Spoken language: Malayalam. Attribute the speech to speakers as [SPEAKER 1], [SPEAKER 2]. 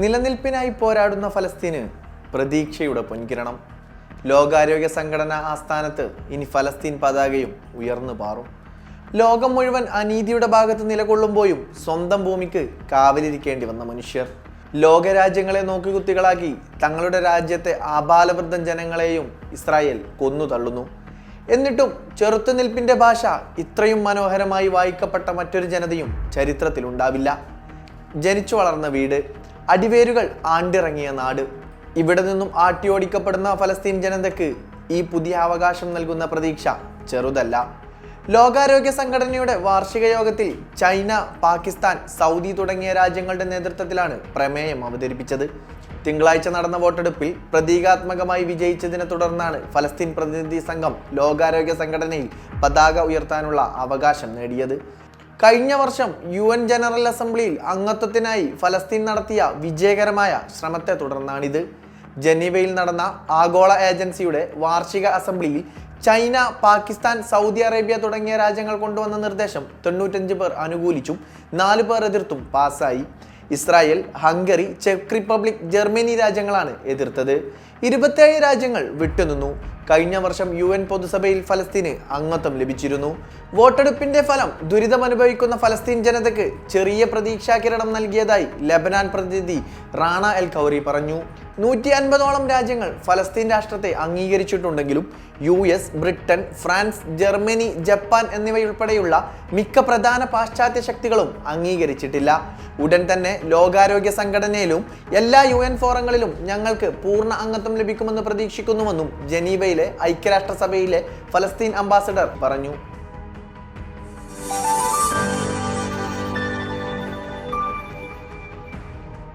[SPEAKER 1] നിലനിൽപ്പിനായി പോരാടുന്ന ഫലസ്തീന് പ്രതീക്ഷയുടെ പൊൻകിരണം. ലോകാരോഗ്യ സംഘടന ആസ്ഥാനത്ത് ഇനി ഫലസ്തീൻ പതാകയും ഉയർന്നു പാറും. ലോകം മുഴുവൻ അനീതിയുടെ ഭാഗത്ത് നിലകൊള്ളുമ്പോഴും സ്വന്തം ഭൂമിക്ക് കാവലിരിക്കേണ്ടി വന്ന മനുഷ്യർ. ലോകരാജ്യങ്ങളെ നോക്കിക്കുത്തികളാക്കി തങ്ങളുടെ രാജ്യത്തെ ആബാലവൃദ്ധം ജനങ്ങളെയും ഇസ്രായേൽ കൊന്നു തള്ളുന്നു. എന്നിട്ടും ചെറുത്തുനിൽപ്പിന്റെ ഭാഷ ഇത്രയും മനോഹരമായി വായിക്കപ്പെട്ട മറ്റൊരു ജനതയും ചരിത്രത്തിലുണ്ടാവില്ല. ജനിച്ചു വളർന്ന വീട് അടിവേരുകൾ ആണ്ടിറങ്ങിയ നാട്. ഇവിടെ നിന്നും ആട്ടിയോടിക്കപ്പെടുന്ന ഫലസ്തീൻ ജനതയ്ക്ക് ഈ പുതിയ അവകാശം നൽകുന്ന പ്രതീക്ഷ ചെറുതല്ല. ലോകാരോഗ്യ സംഘടനയുടെ വാർഷിക യോഗത്തിൽ ചൈന പാകിസ്ഥാൻ സൗദി തുടങ്ങിയ രാജ്യങ്ങളുടെ നേതൃത്വത്തിലാണ് പ്രമേയം അവതരിപ്പിച്ചത്. തിങ്കളാഴ്ച നടന്ന വോട്ടെടുപ്പിൽ പ്രതീകാത്മകമായി വിജയിച്ചതിനെ തുടർന്നാണ് ഫലസ്തീൻ പ്രതിനിധി സംഘം ലോകാരോഗ്യ സംഘടനയിൽ പതാക ഉയർത്താനുള്ള അവകാശം നേടിയത്. കഴിഞ്ഞ വർഷം യു എൻ ജനറൽ അസംബ്ലിയിൽ അംഗത്വത്തിനായി ഫലസ്തീൻ നടത്തിയ വിജയകരമായ ശ്രമത്തെ തുടർന്നാണിത്. ജനീവയിൽ നടന്ന ആഗോള ഏജൻസിയുടെ വാർഷിക അസംബ്ലിയിൽ ചൈന പാകിസ്ഥാൻ സൗദി അറേബ്യ തുടങ്ങിയ രാജ്യങ്ങൾ കൊണ്ടുവന്ന നിർദ്ദേശം തൊണ്ണൂറ്റഞ്ച് പേർ അനുകൂലിച്ചും നാല് പേർ എതിർത്തും പാസ്സായി. ഇസ്രായേൽ ഹംഗറി ചെക്ക് റിപ്പബ്ലിക് ജർമ്മനി രാജ്യങ്ങളാണ് എതിർത്തത്. ഇരുപത്തേഴ് രാജ്യങ്ങൾ വിട്ടുനിന്നു. കഴിഞ്ഞ വർഷം യു എൻ പൊതുസഭയിൽ ഫലസ്തീന് അംഗത്വം ലഭിച്ചിരുന്നു. വോട്ടെടുപ്പിന്റെ ഫലം ദുരിതമനുഭവിക്കുന്ന ഫലസ്തീൻ ജനതയ്ക്ക് ചെറിയ പ്രതീക്ഷാകിരണം നൽകിയതായി ലബനാൻ പ്രതിനിധി റാണ എൽ ഖൗറി പറഞ്ഞു. നൂറ്റി അൻപതോളം രാജ്യങ്ങൾ ഫലസ്തീൻ രാഷ്ട്രത്തെ അംഗീകരിച്ചിട്ടുണ്ടെങ്കിലും U S Britain France Germany Japan എന്നിവയുൾപ്പെടെയുള്ള മിക്ക പ്രധാന പാശ്ചാത്യ ശക്തികളും അംഗീകരിച്ചിട്ടില്ല. ഉടൻ തന്നെ ലോകാരോഗ്യ സംഘടനയിലും എല്ലാ യു എൻ ഫോറങ്ങളിലും ഞങ്ങൾക്ക് പൂർണ അംഗത്വം ലഭിക്കുമെന്ന് പ്രതീക്ഷിക്കുന്നുവെന്നും ജനീവയിലെ ഐക്യരാഷ്ട്രസഭയിലെ ഫലസ്തീൻ അംബാസഡർ പറഞ്ഞു.